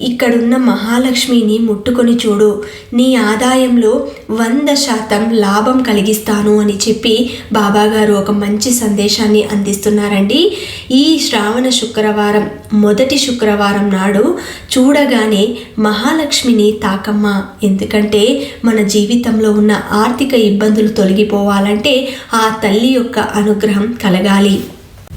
ఇక్కడున్న మహాలక్ష్మిని ముట్టుకొని చూడు. నీ ఆదాయంలో వంద శాతం లాభం కలిగిస్తాను అని చెప్పి బాబాగారు ఒక మంచి సందేశాన్ని అందిస్తున్నారండి. ఈ శ్రావణ శుక్రవారం మొదటి శుక్రవారం నాడు చూడగానే మహాలక్ష్మిని తాకమ్మ ఎందుకంటే మన జీవితంలో ఉన్న ఆర్థిక ఇబ్బందులు తొలగిపోవాలంటే ఆ తల్లి యొక్క అనుగ్రహం కలగాలి.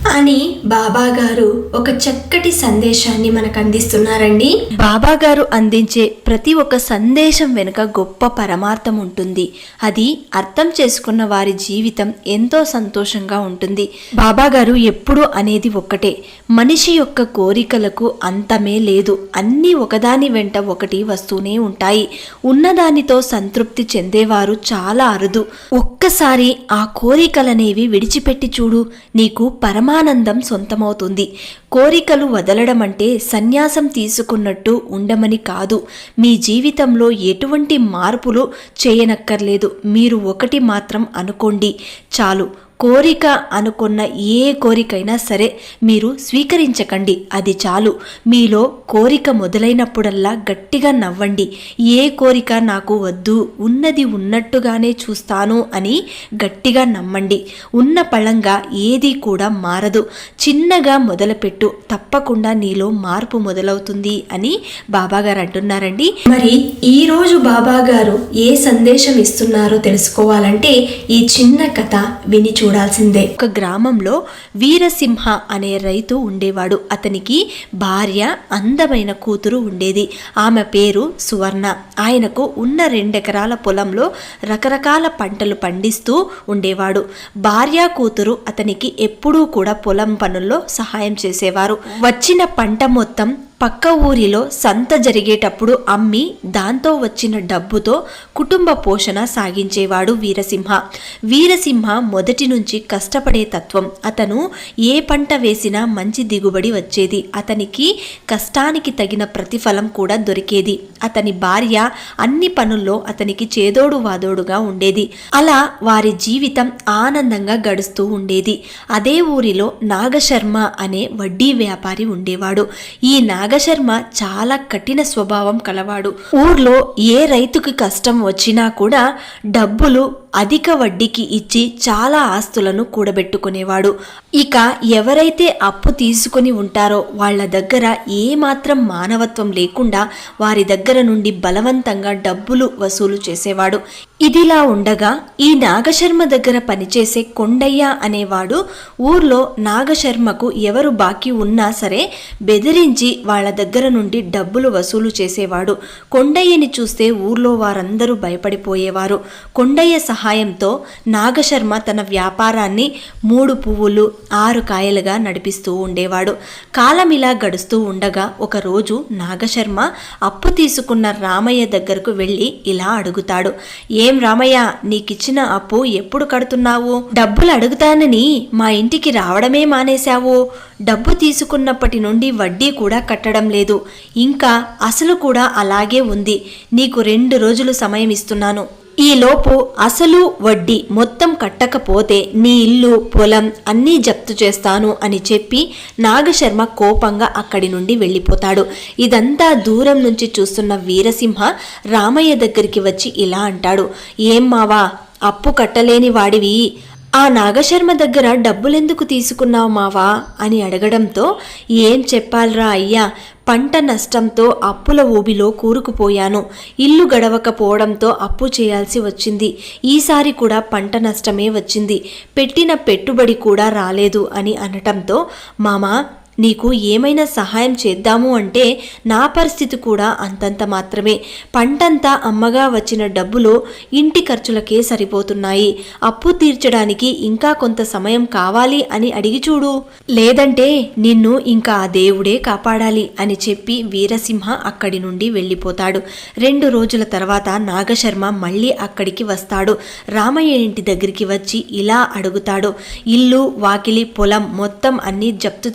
అని బాబా గారు ఒక చక్కటి సందేశాన్ని మనకు అందిస్తున్నారండి బాబా గారు అందించే ప్రతి ఒక్క సందేశం వెనుక గొప్ప పరమార్థం ఉంటుంది. అది అర్థం చేసుకున్న వారి జీవితం ఎంతో సంతోషంగా ఉంటుంది. బాబా గారు ఎప్పుడూ అనేది ఒక్కటే. మనిషి యొక్క కోరికలకు అంతమే లేదు. అన్నీ ఒకదాని వెంట ఒకటి వస్తూనే ఉంటాయి. ఉన్నదానితో సంతృప్తి చెందేవారు చాలా అరుదు. ఒక్కసారి ఆ కోరికలనేవి విడిచిపెట్టి చూడు. నీకు పరమానందం సొంతమవుతుంది. కోరికలు వదలడం అంటే సన్యాసం తీసుకున్నట్టు ఉండమని కాదు. మీ జీవితంలో ఎటువంటి మార్పులు చేయనక్కర్లేదు. మీరు ఒకటి మాత్రం అనుకోండి. చాలు. కోరిక అనుకున్న ఏ కోరికైనా సరే మీరు స్వీకరించకండి. అది చాలు. మీలో కోరిక మొదలైనప్పుడల్లా గట్టిగా నవ్వండి. ఏ కోరిక నాకు వద్దు ఉన్నది ఉన్నట్టుగానే చూస్తాను అని గట్టిగా నమ్మండి. ఉన్న పళంగా ఏది కూడా మారదు. చిన్నగా మొదలుపెట్టు. తప్పకుండా నీలో మార్పు మొదలవుతుంది అని బాబాగారు అంటున్నారండి. మరి ఈరోజు బాబాగారు ఏ సందేశం ఇస్తున్నారో తెలుసుకోవాలంటే ఈ చిన్న కథ విని చూడాల్సిందే. ఒక గ్రామంలో వీరసింహ అనే రైతు ఉండేవాడు. అతనికి భార్య అందమైన కూతురు ఉండేది. ఆమె పేరు సువర్ణ. ఆయనకు ఉన్న రెండెకరాల పొలంలో రకరకాల పంటలు పండిస్తూ ఉండేవాడు. భార్య కూతురు అతనికి ఎప్పుడూ కూడా పొలం పనుల్లో సహాయం చేసేవారు. వచ్చిన పంట మొత్తం పక్క ఊరిలో సంత జరిగేటప్పుడు అమ్మి దాంతో వచ్చిన డబ్బుతో కుటుంబ పోషణ సాగించేవాడు వీరసింహ. వీరసింహ మొదటి నుంచి కష్టపడే తత్వం. అతను ఏ పంట వేసినా మంచి దిగుబడి వచ్చేది. అతనికి కష్టానికి తగిన ప్రతిఫలం కూడా దొరికేది. అతని భార్య అన్ని పనుల్లో అతనికి చేదోడు వాదోడుగా ఉండేది. అలా వారి జీవితం ఆనందంగా గడుస్తూ ఉండేది. అదే ఊరిలో నాగశర్మ అనే వడ్డీ వ్యాపారి ఉండేవాడు. ఈ నాగశర్మ చాలా కఠిన స్వభావం కలవాడు. ఊర్లో ఏ రైతుకి కష్టం వచ్చినా కూడా డబ్బులు అధిక వడ్డీకి ఇచ్చి చాలా ఆస్తులను కూడబెట్టుకునేవాడు. ఇక ఎవరైతే అప్పు తీసుకుని ఉంటారో వాళ్ళ దగ్గర ఏమాత్రం మానవత్వం లేకుండా వారి దగ్గర నుండి బలవంతంగా డబ్బులు వసూలు చేసేవాడు. ఇదిలా ఉండగా ఈ నాగశర్మ దగ్గర పనిచేసే కొండయ్య అనేవాడు ఊర్లో నాగశర్మకు ఎవరు బాకీ ఉన్నా సరే బెదిరించి వాళ్ళ దగ్గర నుండి డబ్బులు వసూలు చేసేవాడు. కొండయ్యని చూస్తే ఊర్లో వారందరూ భయపడిపోయేవారు. కొండయ్య సహా సహాయంతో నాగశర్మ తన వ్యాపారాన్ని మూడు పువ్వులు ఆరు కాయలుగా నడిపిస్తూ ఉండేవాడు. కాలం ఇలా గడుస్తూ ఉండగా ఒకరోజు నాగశర్మ అప్పు తీసుకున్న రామయ్య దగ్గరకు వెళ్ళి ఇలా అడుగుతాడు. ఏం రామయ్య నీకిచ్చిన అప్పు ఎప్పుడు కడుతున్నావు? డబ్బులు అడుగుతానని మా ఇంటికి రావడమే మానేశావు. డబ్బు తీసుకున్నప్పటి నుండి వడ్డీ కూడా కట్టడం లేదు. ఇంకా అసలు కూడా అలాగే ఉంది. నీకు రెండు రోజులు సమయం ఇస్తున్నాను. ఈలోపు అసలు వడ్డీ మొత్తం కట్టకపోతే నీ ఇల్లు పొలం అన్నీ జప్తు చేస్తాను అని చెప్పి నాగశర్మ కోపంగా అక్కడి నుండి వెళ్ళిపోతాడు. ఇదంతా దూరం నుంచి చూస్తున్న వీరసింహ రామయ్య దగ్గరికి వచ్చి ఇలా అంటాడు. ఏం మావా అప్పు కట్టలేని వాడివి. ఆ నాగశర్మ దగ్గర డబ్బులెందుకు తీసుకున్నావు మావా? అని అడగడంతో ఏం చెప్పాలరా అయ్యా పంట నష్టంతో అప్పుల ఊబిలో కూరుకుపోయాను. ఇల్లు గడవకపోవడంతో అప్పు చేయాల్సి వచ్చింది. ఈసారి కూడా పంట నష్టమే వచ్చింది. పెట్టిన పెట్టుబడి కూడా రాలేదు అని అనటంతో మామా నీకు ఏమైనా సహాయం చేద్దాము అంటే నా పరిస్థితి కూడా అంతంత మాత్రమే. పంటంతా అమ్మగా వచ్చిన డబ్బులు ఇంటి ఖర్చులకే సరిపోతున్నాయి. అప్పు తీర్చడానికి ఇంకా కొంత సమయం కావాలి అని అడిగి చూడు. లేదంటే నిన్ను ఇంకా ఆ దేవుడే కాపాడాలి అని చెప్పి వీరసింహ అక్కడి నుండి వెళ్ళిపోతాడు. రెండు రోజుల తర్వాత నాగశర్మ మళ్ళీ అక్కడికి వస్తాడు. రామయ్య ఇంటి దగ్గరికి వచ్చి ఇలా అడుగుతాడు. ఇల్లు వాకిలి పొలం మొత్తం అన్ని జప్తు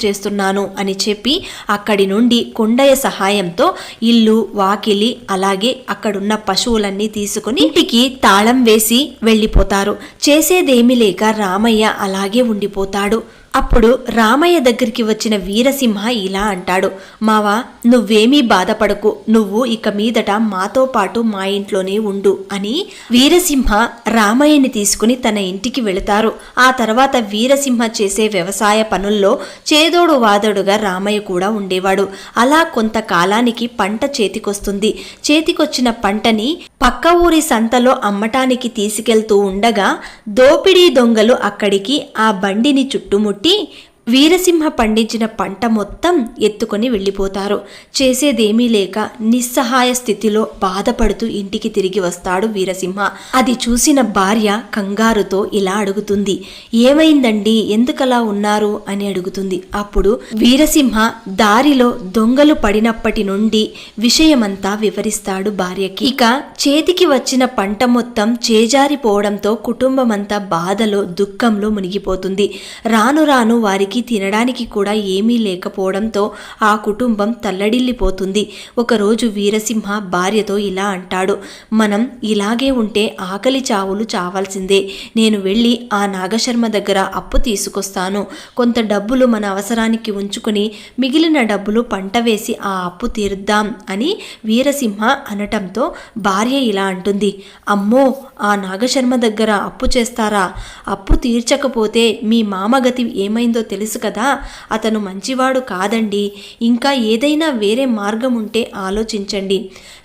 చేస్తున్నాను అని చెప్పి అక్కడి నుండి కొండయ్య సహాయంతో ఇల్లు వాకిలి అలాగే అక్కడున్న పశువులన్నీ తీసుకుని ఇంటికి తాళం వేసి వెళ్ళిపోతారు. చేసేదేమీ లేక రామయ్య అలాగే ఉండిపోతాడు. అప్పుడు రామయ్య దగ్గరికి వచ్చిన వీరసింహ ఇలా అంటాడు మావా నువ్వేమీ బాధపడకు నువ్వు ఇక మీదట మాతో పాటు మా ఇంట్లోనే ఉండు అని వీరసింహ రామయ్యని తీసుకుని తన ఇంటికి వెళతారు. ఆ తర్వాత వీరసింహ చేసే వ్యవసాయ పనుల్లో చేదోడు వాదోడుగా రామయ్య కూడా ఉండేవాడు. అలా కొంతకాలానికి పంట చేతికొస్తుంది. చేతికొచ్చిన పంటని పక్క ఊరి సంతలో అమ్మటానికి తీసుకెళ్తూ ఉండగా దోపిడీ దొంగలు అక్కడికి ఆ బండిని చుట్టుముట్టి ಕೊಟ್ಟು వీరసింహ పండించిన పంట మొత్తం ఎత్తుకొని వెళ్ళిపోతారు. చేసేదేమీ లేక నిస్సహాయ స్థితిలో బాధపడుతూ ఇంటికి తిరిగి వస్తాడు వీరసింహ. అది చూసిన భార్య కంగారుతో ఇలా అడుగుతుంది ఏమైందండి? ఎందుకలా ఉన్నారు? అని అడుగుతుంది. అప్పుడు వీరసింహ దారిలో దొంగలు పడినప్పటి నుండి విషయమంతా వివరిస్తాడు భార్యకి. ఇక చేతికి వచ్చిన పంట మొత్తం చేజారిపోవడంతో కుటుంబమంతా బాధలో దుఃఖంలో మునిగిపోతుంది. రాను రాను వారికి తినడానికి కూడా ఏమీ లేకపోవడంతో ఆ కుటుంబం తల్లడిల్లిపోతుంది. ఒకరోజు వీరసింహ భార్యతో ఇలా అంటాడు మనం ఇలాగే ఉంటే ఆకలి చావులు చావాల్సిందే. నేను వెళ్ళి ఆ నాగశర్మ దగ్గర అప్పు తీసుకొస్తాను. కొంత డబ్బులు మన అవసరానికి ఉంచుకుని మిగిలిన డబ్బులు పంట వేసి ఆ అప్పు తీరుద్దాం అని వీరసింహ అనటంతో భార్య ఇలా అంటుంది అమ్మో ఆ నాగశర్మ దగ్గర అప్పు చేస్తారా? అప్పు తీర్చకపోతే మీ మామగతి ఏమైందో తెలుసు? తెలుసు కదా అతను మంచివాడు కాదండి. ఇంకా ఏదైనా వేరే మార్గం ఉంటే ఆలోచించండి.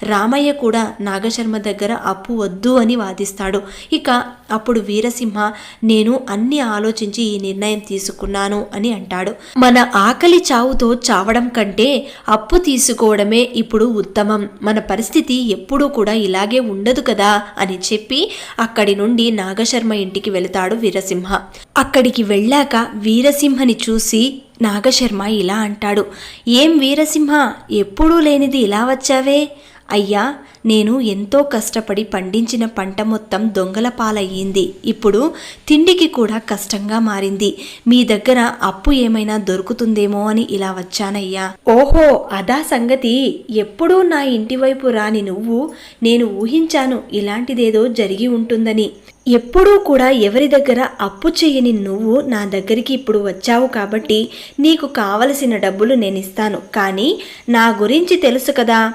రామయ్య కూడా నాగశర్మ దగ్గర అప్పు వద్దు అని వాదిస్తాడు. ఇక అప్పుడు వీరసింహ నేను అన్ని ఆలోచించి ఈ నిర్ణయం తీసుకున్నాను అని అంటాడు. మన ఆకలి చావుతో చావడం కంటే అప్పు తీసుకోవడమే ఇప్పుడు ఉత్తమం. మన పరిస్థితి ఎప్పుడూ కూడా ఇలాగే ఉండదు కదా అని చెప్పి అక్కడి నుండి నాగశర్మ ఇంటికి వెళతాడు వీరసింహ. అక్కడికి వెళ్ళాక వీరసింహని చూసి నాగశర్మ ఇలా అంటాడు ఏం వీరసింహ? ఎప్పుడూ లేనిది ఇలా వచ్చావే? అయ్యా నేను ఎంతో కష్టపడి పండించిన పంట మొత్తం దొంగల పాలయ్యింది. ఇప్పుడు తిండికి కూడా కష్టంగా మారింది. మీ దగ్గర అప్పు ఏమైనా దొరుకుతుందేమో అని ఇలా వచ్చానయ్యా. ఓహో అదా సంగతి. ఎప్పుడూ నా ఇంటి వైపు రాని నువ్వు నేను ఊహించాను ఇలాంటిదేదో జరిగి ఉంటుందని. ఎప్పుడూ కూడా ఎవరి దగ్గర అప్పు చేయని నువ్వు నా దగ్గరికి ఇప్పుడు వచ్చావు కాబట్టి నీకు కావలసిన డబ్బులు నేను ఇస్తాను కానీ నా గురించి తెలుసు కదా.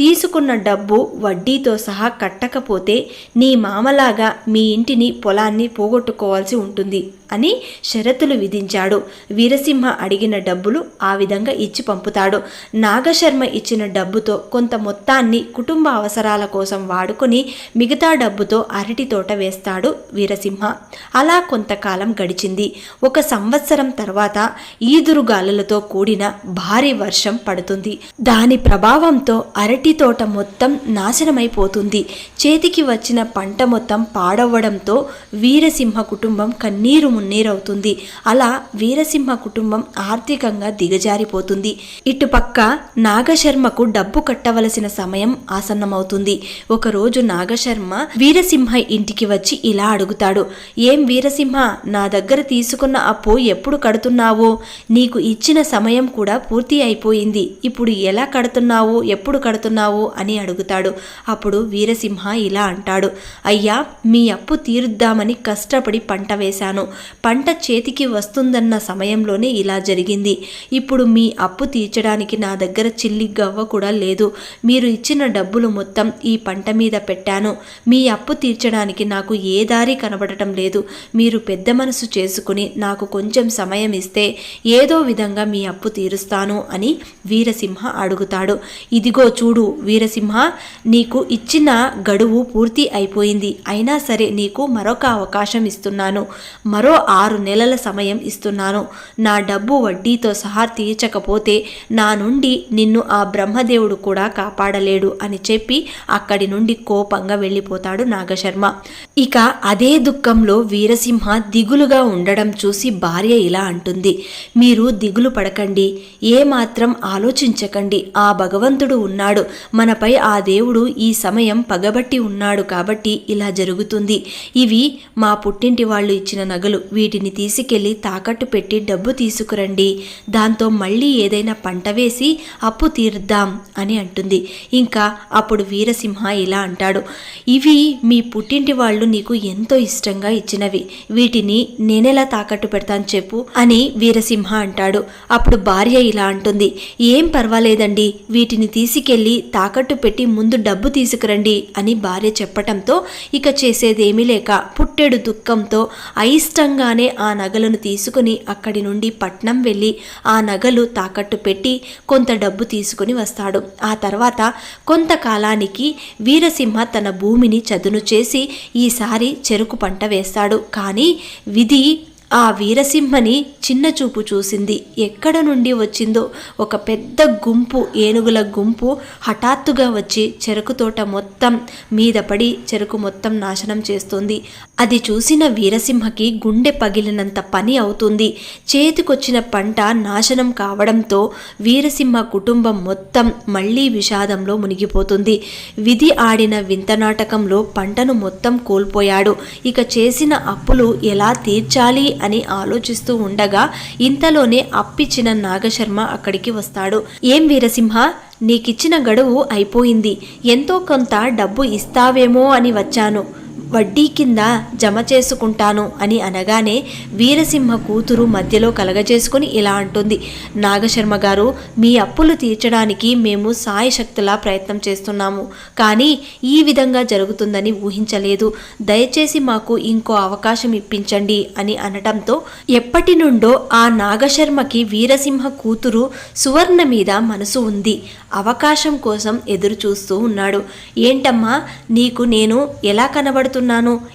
తీసుకున్న డబ్బు వడ్డీతో సహా కట్టకపోతే నీ మామలాగా మీ ఇంటిని పొలాన్ని పోగొట్టుకోవాల్సి ఉంటుంది అని షరతులు విధించాడు. వీరసింహ అడిగిన డబ్బులు ఆ విధంగా ఇచ్చి పంపుతాడు. నాగశర్మ ఇచ్చిన డబ్బుతో కొంత మొత్తాన్ని కుటుంబ అవసరాల కోసం వాడుకొని మిగతా డబ్బుతో అరటి తోట వేస్తాడు వీరసింహ. అలా కొంతకాలం గడిచింది. ఒక సంవత్సరం తర్వాత ఈదురుగాలులతో కూడిన భారీ వర్షం పడుతుంది. దాని ప్రభావంతో అరటి తోట మొత్తం నాశనమైపోతుంది. చేతికి వచ్చిన పంట మొత్తం పాడవ్వడంతో వీరసింహ కుటుంబం కన్నీరు మున్నీరవుతుంది. అలా వీరసింహ కుటుంబం ఆర్థికంగా దిగజారిపోతుంది. ఇటుపక్క నాగశర్మకు డబ్బు కట్టవలసిన సమయం ఆసన్నమవుతుంది. ఒకరోజు నాగశర్మ వీరసింహ ఇంటికి వచ్చి ఇలా అడుగుతాడు ఏం వీరసింహ నా దగ్గర తీసుకున్న అప్పు ఎప్పుడు కడుతున్నావు? నీకు ఇచ్చిన సమయం కూడా పూర్తి అయిపోయింది. ఇప్పుడు ఎలా కడుతున్నావు? ఎప్పుడు కడుతున్నావు? అని అడుగుతాడు. అప్పుడు వీరసింహ ఇలా అంటాడు. అయ్యా మీ అప్పు తీరుద్దామని కష్టపడి పంట వేశాను. పంట చేతికి వస్తుందన్న సమయంలోనే ఇలా జరిగింది. ఇప్పుడు మీ అప్పు తీర్చడానికి నా దగ్గర చిల్లి గవ్వ కూడా లేదు. మీరు ఇచ్చిన డబ్బులు మొత్తం ఈ పంట మీద పెట్టాను. మీ అప్పు తీర్చడానికి నాకు ఏ దారి కనబడటం లేదు. మీరు పెద్ద మనసు చేసుకుని నాకు కొంచెం సమయం ఇస్తే ఏదో విధంగా మీ అప్పు తీరుస్తాను అని వీరసింహ అడుగుతాడు. ఇదిగో చూడు వీరసింహ నీకు ఇచ్చిన గడువు పూర్తి అయిపోయింది. అయినా సరే నీకు మరొక అవకాశం ఇస్తున్నాను. మరో ఆరు నెలల సమయం ఇస్తున్నాను. నా డబ్బు వడ్డీతో సహా తీర్చకపోతే నా నుండి నిన్ను ఆ బ్రహ్మదేవుడు కూడా కాపాడలేడు అని చెప్పి అక్కడి నుండి కోపంగా వెళ్ళిపోతాడు నాగశర్మ. ఇక అదే దుఃఖంలో వీరసింహ దిగులుగా ఉండడం చూసి భార్య ఇలా అంటుంది. మీరు దిగులు పడకండి. ఏమాత్రం ఆలోచించకండి. ఆ భగవంతుడు ఉన్నాడు. మనపై ఆ దేవుడు ఈ సమయం పగబట్టి ఉన్నాడు కాబట్టి ఇలా జరుగుతుంది. ఇవి మా పుట్టింటి వాళ్ళు ఇచ్చిన నగలు. వీటిని తీసుకెళ్ళి తాకట్టు పెట్టి డబ్బు తీసుకురండి. దాంతో మళ్ళీ ఏదైనా పంట వేసి అప్పు తీర్దాం అని అంటుంది. ఇంకా అప్పుడు వీరసింహ ఇలా అంటాడు. ఇవి మీ పుట్టింటి వాళ్ళు నీకు ఎంతో ఇష్టంగా ఇచ్చినవి. వీటిని నేనెలా తాకట్టు పెడతాను చెప్పు అని వీరసింహ అంటాడు. అప్పుడు భార్య ఇలా అంటుంది. ఏం పర్వాలేదండి. వీటిని తీసుకెళ్ళి తాకట్టు పెట్టి ముందు డబ్బు తీసుకురండి అని భార్య చెప్పటంతో ఇక చేసేదేమీ లేక పుట్టెడు దుఃఖంతో అయిష్టంగానే ఆ నగలను తీసుకుని అక్కడి నుండి పట్నం వెళ్ళి ఆ నగలు తాకట్టు పెట్టి కొంత డబ్బు తీసుకుని వస్తాడు. ఆ తర్వాత కొంతకాలానికి వీరసింహ తన భూమిని చదును చేసి ఈసారి చెరుకు పంట వేస్తాడు. కానీ విధి ఆ వీరసింహని చిన్న చూపు చూసింది. ఎక్కడ నుండి వచ్చిందో ఒక పెద్ద గుంపు ఏనుగుల గుంపు హఠాత్తుగా వచ్చి చెరుకు తోట మొత్తం మీద పడి చెరుకు మొత్తం నాశనం చేస్తుంది. అది చూసిన వీరసింహకి గుండె పగిలినంత పని అవుతుంది. చేతికొచ్చిన పంట నాశనం కావడంతో వీరసింహ కుటుంబం మొత్తం మళ్ళీ విషాదంలో మునిగిపోతుంది. విధి ఆడిన వింత నాటకంలో పంటను మొత్తం కోల్పోయాడు. ఇక చేసిన అప్పులు ఎలా తీర్చాలి అని ఆలోచిస్తూ ఉండగా ఇంతలోనే అప్పిచ్చిన నాగశర్మ అక్కడికి వస్తాడు. ఏం వీరసింహ? నీకిచ్చిన గడువు అయిపోయింది. ఎంతో కొంత డబ్బు ఇస్తావేమో అని వచ్చాను. వడ్డీ కింద జమ చేసుకుంటాను అని అనగానే వీరసింహ కూతురు మధ్యలో కలగజేసుకుని ఇలా అంటుంది. నాగశర్మ గారు మీ అప్పులు తీర్చడానికి మేము సాయశక్తులా ప్రయత్నం చేస్తున్నాము. కానీ ఈ విధంగా జరుగుతుందని ఊహించలేదు. దయచేసి మాకు ఇంకో అవకాశం ఇప్పించండి అని అనటంతో ఎప్పటి నుండో ఆ నాగశర్మకి వీరసింహ కూతురు సువర్ణ మీద మనసు ఉంది. అవకాశం కోసం ఎదురు చూస్తూ ఉన్నాడు. ఏంటమ్మా నీకు నేను ఎలా కనబడుతున్నాను?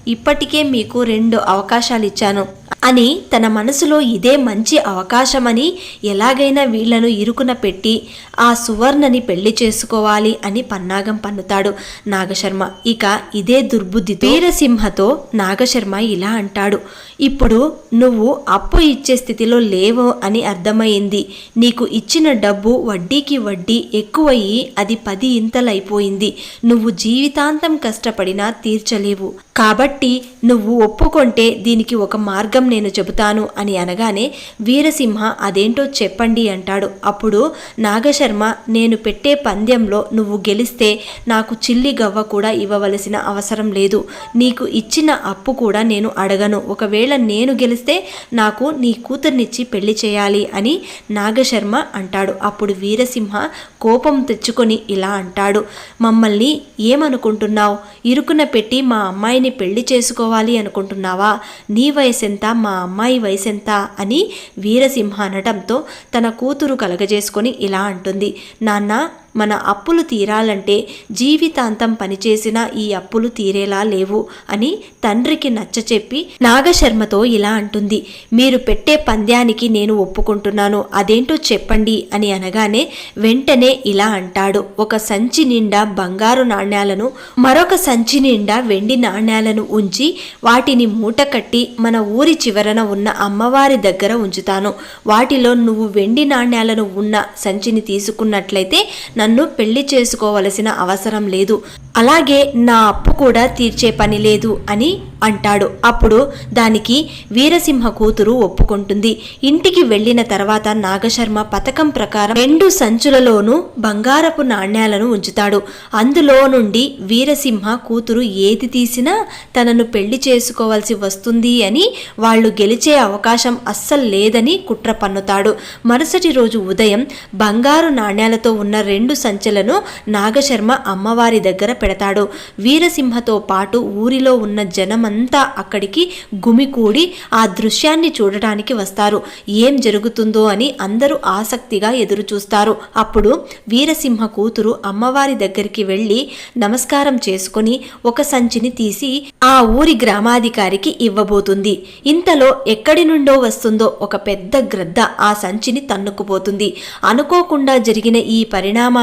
ఇప్పటికే మీకు రెండు అవకాశాలు ఇచ్చాను. అని తన మనసులో ఇదే మంచి అవకాశమని ఎలాగైనా వీళ్ళను ఇరుకున పెట్టి ఆ సువర్ణని పెళ్ళి చేసుకోవాలి అని పన్నాగం పన్నుతాడు నాగశర్మ. ఇక ఇదే దుర్బుద్ధి వీరసింహతో నాగశర్మ ఇలా అంటాడు ఇప్పుడు నువ్వు అప్పు ఇచ్చే స్థితిలో లేవు అని అర్థమైంది. నీకు ఇచ్చిన డబ్బు వడ్డీకి వడ్డీ ఎక్కువయ్యి అది పది ఇంతలైపోయింది. నువ్వు జీవితాంతం కష్టపడినా తీర్చలేవు. కాబట్టి నువ్వు ఒప్పుకొంటే దీనికి ఒక మార్గం నేను చెబుతాను అని అనగానే వీరసింహ అదేంటో చెప్పండి అంటాడు. అప్పుడు నాగశర్మ నేను పెట్టే పందెంలో నువ్వు గెలిస్తే నాకు చిల్లి గవ్వ కూడా ఇవ్వవలసిన అవసరం లేదు. నీకు ఇచ్చిన అప్పు కూడా నేను అడగను. ఒకవేళ నేను గెలిస్తే నాకు నీ కూతుర్నిచ్చి పెళ్ళి చేయాలి అని నాగశర్మ అంటాడు. అప్పుడు వీరసింహ కోపం తెచ్చుకొని ఇలా అంటాడు. మమ్మల్ని ఏమనుకుంటున్నావు? ఇరుకున పెట్టి మా అమ్మాయిని పెళ్ళి చేసుకోవాలి అనుకుంటున్నావా? నీ వయసెంత? మా అమ్మాయి వయసెంత? అని వీరసింహ అనటంతో తన కూతురు కలగజేసుకొని ఇలా అంటుంది. నాన్న మన అప్పులు తీరాలంటే జీవితాంతం పనిచేసిన ఈ అప్పులు తీరేలా లేవు అని తండ్రికి నచ్చచెప్పి నాగశర్మతో ఇలా అంటుంది. మీరు పెట్టే పంద్యానికి నేను ఒప్పుకుంటున్నాను. అదేంటో చెప్పండి అని అనగానే వెంటనే ఇలా అంటాడు. ఒక సంచి నిండా బంగారు నాణ్యాలను మరొక సంచి నిండా వెండి నాణ్యాలను ఉంచి వాటిని మూటకట్టి మన ఊరి చివరన ఉన్న అమ్మవారి దగ్గర ఉంచుతాను. వాటిలో నువ్వు వెండి నాణ్యాలను ఉన్న సంచిని తీసుకున్నట్లయితే నన్ను పెళ్ళి చేసుకోవలసిన అవసరం లేదు. అలాగే నా అప్పు కూడా తీర్చే పని లేదు అని అంటాడు. అప్పుడు దానికి వీరసింహ కూతురు ఒప్పుకుంటుంది. ఇంటికి వెళ్ళిన తర్వాత నాగశర్మ పథకం ప్రకారం రెండు సంచులలోనూ బంగారపు నాణ్యాలను ఉంచుతాడు. అందులో నుండి వీరసింహ కూతురు ఏది తీసినా తనను పెళ్ళి చేసుకోవాల్సి వస్తుంది అని వాళ్ళు గెలిచే అవకాశం అస్సలు లేదని కుట్ర పన్నుతాడు. మరుసటి రోజు ఉదయం బంగారు నాణ్యాలతో ఉన్న రెండు సంచెలను నాగశర్మ అమ్మవారి దగ్గర పెడతాడు. వీరసింహతో పాటు ఊరిలో ఉన్న జనమంతా అక్కడికి గుమికూడి ఆ దృశ్యాన్ని చూడటానికి వస్తారు. ఏం జరుగుతుందో అని అందరూ ఆసక్తిగా ఎదురు చూస్తారు అప్పుడు వీరసింహ కూతురు అమ్మవారి దగ్గరికి వెళ్ళి నమస్కారం చేసుకుని ఒక సంచిని తీసి ఆ ఊరి గ్రామాధికారికి ఇవ్వబోతుంది. ఇంతలో ఎక్కడి నుండో వస్తుందో ఒక పెద్ద గ్రద్ద ఆ సంచిని తన్నుకుపోతుంది. అనుకోకుండా జరిగిన ఈ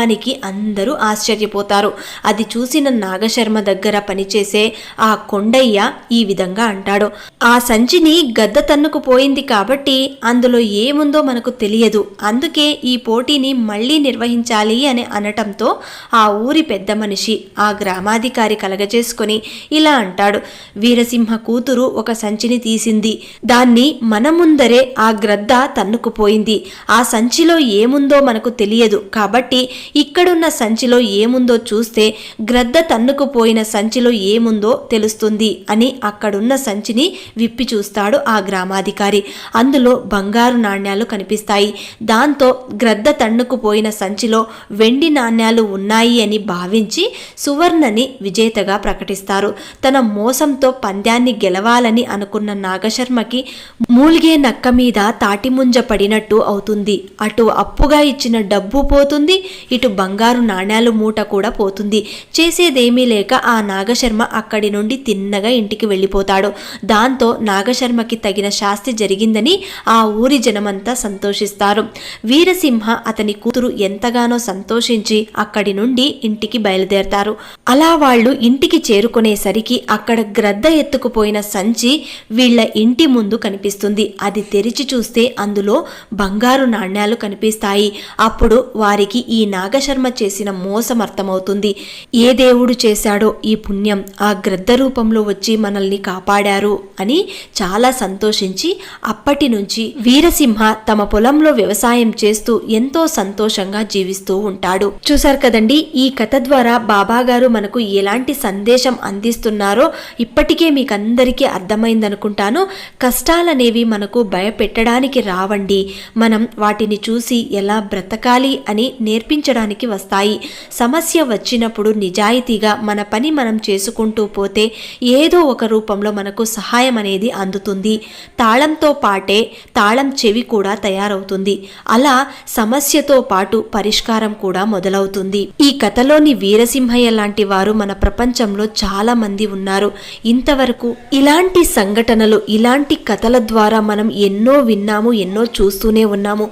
పరిణామానికి అందరూ ఆశ్చర్యపోతారు. అది చూసిన నాగశర్మ దగ్గర పనిచేసే ఆ కొండయ్య ఈ విధంగా అంటాడు. ఆ సంచిని గద్ద తన్నుకుపోయింది కాబట్టి అందులో ఏముందో మనకు తెలియదు. అందుకే ఈ పోటీని మళ్ళీ నిర్వహించాలి అని అనటంతో ఆ ఊరి పెద్ద మనిషి ఆ గ్రామాధికారి కలగజేసుకొని ఇలా అంటాడు. వీరసింహ కూతురు ఒక సంచిని తీసింది. దాన్ని మన ముందరే ఆ గ్రద్ద తన్నుకుపోయింది ఆ సంచిలో ఏముందో మనకు తెలియదు కాబట్టి ఇక్కడున్న సంచిలో ఏముందో చూస్తే గ్రద్ద తన్నుకుపోయిన సంచిలో ఏముందో తెలుస్తుంది అని అక్కడున్న సంచిని విప్పి చూస్తాడు ఆ గ్రామాధికారి. అందులో బంగారు నాణ్యాలు కనిపిస్తాయి. దాంతో గ్రద్ద తన్నుకుపోయిన సంచిలో వెండి నాణ్యాలు ఉన్నాయి అని భావించి సువర్ణని విజేతగా ప్రకటిస్తారు. తన మోసంతో పంద్యాన్ని గెలవాలని అనుకున్న నాగశర్మకి మూలిగే నక్క మీద తాటిముంజ పడినట్టు అవుతుంది. అటు అప్పుగా ఇచ్చిన డబ్బు పోతుంది ఇటు బంగారు నాణ్యాలు మూట కూడా పోతుంది. చేసేదేమీ లేక ఆ నాగశర్మ అక్కడి నుండి తిన్నగా ఇంటికి వెళ్ళిపోతాడు. దాంతో నాగశర్మకి తగిన శాస్తి జరిగిందని ఆ ఊరి జనమంతా సంతోషిస్తారు. వీరసింహ అతని కూతురు ఎంతగానో సంతోషించి అక్కడి నుండి ఇంటికి బయలుదేరతారు. అలా వాళ్ళు ఇంటికి చేరుకునేసరికి అక్కడ గ్రద్ద ఎత్తుకుపోయిన సంచి వీళ్ళ ఇంటి ముందు కనిపిస్తుంది. అది తెరిచి చూస్తే అందులో బంగారు నాణ్యాలు కనిపిస్తాయి. అప్పుడు వారికి ఈ నా నాగశర్మ చేసిన మోసం అర్థమవుతుంది. ఏ దేవుడు చేశాడో ఈ పుణ్యం ఆ గ్రద్ద రూపంలో వచ్చి మనల్ని కాపాడారు అని చాలా సంతోషించి అప్పటి నుంచి వీరసింహ తమ పొలంలో వ్యవసాయం చేస్తూ ఎంతో సంతోషంగా జీవిస్తూ ఉంటాడు. చూశారు కదండి ఈ కథ ద్వారా బాబా గారు మనకు ఎలాంటి సందేశం అందిస్తున్నారో ఇప్పటికే మీకందరికీ అర్థమైందనుకుంటాను. కష్టాలనేవి మనకు భయపెట్టడానికి రావండి. మనం వాటిని చూసి ఎలా బ్రతకాలి అని నేర్పించ నేర్పించడానికి వస్తాయి. సమస్య వచ్చినప్పుడు నిజాయితీగా మన పని మనం చేసుకుంటూ పోతే ఏదో ఒక రూపంలో మనకు సహాయం అనేది అందుతుంది. తాళంతో పాటే తాళం చెవి కూడా తయారవుతుంది. అలా సమస్యతో పాటు పరిష్కారం కూడా మొదలవుతుంది. ఈ కథలోని వీరసింహయ్య లాంటి వారు మన ప్రపంచంలో చాలా మంది ఉన్నారు. ఇంతవరకు ఇలాంటి సంఘటనలు ఇలాంటి కథల ద్వారా మనం ఎన్నో విన్నాము ఎన్నో చూస్తూనే ఉన్నాము.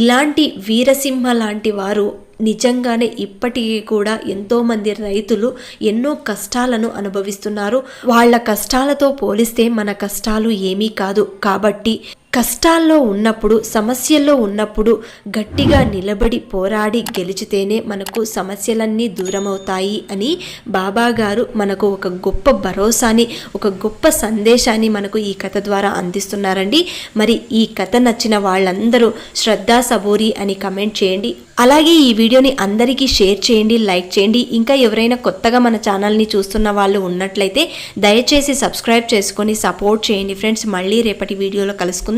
ఇలాంటి వీరసింహ లాంటి వారు నిజంగానే ఇప్పటికీ కూడా ఎంతోమంది రైతులు ఎన్నో కష్టాలను అనుభవిస్తున్నారు. వాళ్ళ కష్టాలతో పోలిస్తే మన కష్టాలు ఏమీ కాదు. కాబట్టి కష్టాల్లో ఉన్నప్పుడు సమస్యల్లో ఉన్నప్పుడు గట్టిగా నిలబడి పోరాడి గెలిచితేనే మనకు సమస్యలన్నీ దూరమవుతాయి అని బాబా గారు మనకు ఒక గొప్ప భరోసాని ఒక గొప్ప సందేశాన్ని మనకు ఈ కథ ద్వారా అందిస్తున్నారండి. మరి ఈ కథ నచ్చిన వాళ్ళందరూ శ్రద్ధా సబూరి అని కమెంట్ చేయండి. అలాగే ఈ వీడియోని అందరికీ షేర్ చేయండి లైక్ చేయండి. ఇంకా ఎవరైనా కొత్తగా మన ఛానల్ని చూస్తున్న వాళ్ళు ఉన్నట్లయితే దయచేసి సబ్స్క్రైబ్ చేసుకొని సపోర్ట్ చేయండి ఫ్రెండ్స్. మళ్ళీ రేపటి వీడియోలో కలుసుకుందాం.